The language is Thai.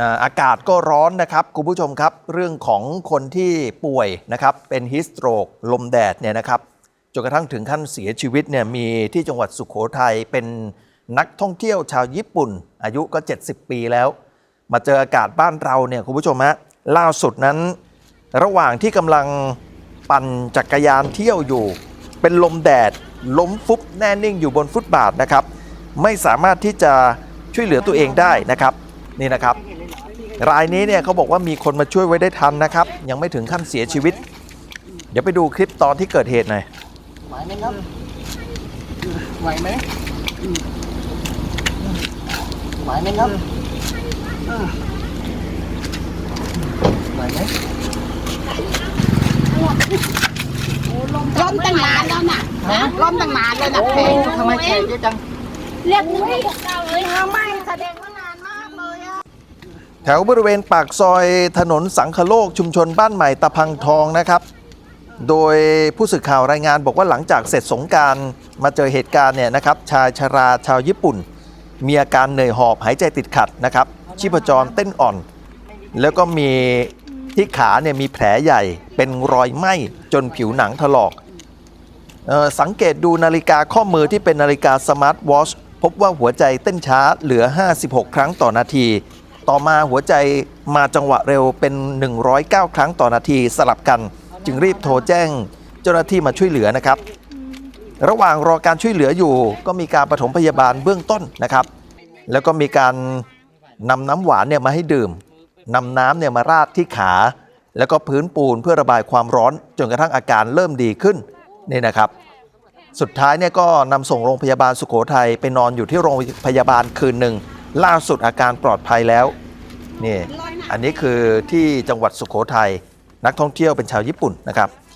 อาอากาศก็ร้อนนะครับคุณผู้ชมครับ เรื่องของคนที่ป่วยนะครับเป็นฮิสโตรกลมแดดเนี่ยนะครับจนกระทั่งถึงขั้นเสียชีวิตเนี่ยมีที่จังหวัดสุขโขทัยเป็นนักท่องเที่ยวชาวญี่ปุ่น อายุก็ 70 ปีแล้ว มาเจออากาศบ้านเราเนี่ยคุณผู้ชมฮะล่าสุดนั้น ระหว่างที่กำลังปั่นจักรยานเที่ยวอยู่ เป็นลมแดดล้มฟุบแน่นิ่งอยู่บนฟุตบาทนะครับ ไม่สามารถที่จะช่วยเหลือตัวเองได้นะครับ นี่นะครับ รายนี้เนี่ยเขาบอกว่ามีคนมาช่วยไว้ได้ทันนะครับ ยังไม่ถึงขั้นเสียชีวิต เดี๋ยวไปดูคลิปตอนที่เกิดเหตุหน่อยไหวไหมครับไหวไหมไหวไหมครับไหวไหมล้มตั้งนานแล้วน่ะล้มตั้งนานแล้วนะโอ้เพลงทำไมแขกเยอะจังเรียกหนึ่งหกเก้าเลยทำไมแสดงว่านานมากเลยอะ แถวบริเวณปากซอยถนนสังคโลกชุมชนบ้านใหม่ตะพังทองนะครับ โดยผู้สื่อข่าวรายงานบอกว่าหลังจากเสร็จสงการมาเจอเหตุการณ์เนี่ยนะครับชายชาราชาวญี่ปุ่น มีอาการเหนื่อยหอบหายใจติดขัดนะครับชีพจรเต้นอ่อน แล้วก็มีที่ขาเนี่ยมีแผลใหญ่เป็นรอยไหม้จนผิวหนังถลอกออสังเกตดูนาฬิกาข้อมือที่เป็นนาฬิกาสมาร์ทวอชพบว่าหัวใจเต้นช้าเหลือ 56 ครั้งต่อนาที ต่อมาหัวใจมาจังหวะเร็วเป็น 109 ครั้งต่อนาทีสลับกัน จึงรีบโทรแจ้งเจ้าหน้าที่มาช่วยเหลือนะครับ ระหว่างรอการช่วยเหลืออยู่ ก็มีการปฐมพยาบาลเบื้องต้นนะครับ แล้วก็มีการนำน้ำหวานเนี่ยมาให้ดื่มนำน้ำเนี่ยมาราดที่ขา แล้วก็พื้นปูนเพื่อระบายความร้อนจนกระทั่งอาการเริ่มดีขึ้นนี่นะครับ สุดท้ายเนี่ยก็นำส่งโรงพยาบาลสุโขทัยไปนอนอยู่ที่โรงพยาบาลคืนหนึ่ง ล่าสุดอาการปลอดภัยแล้วนี่อันนี้คือที่จังหวัดสุโขทัยนักท่องเที่ยวเป็นชาวญี่ปุ่นนะครับ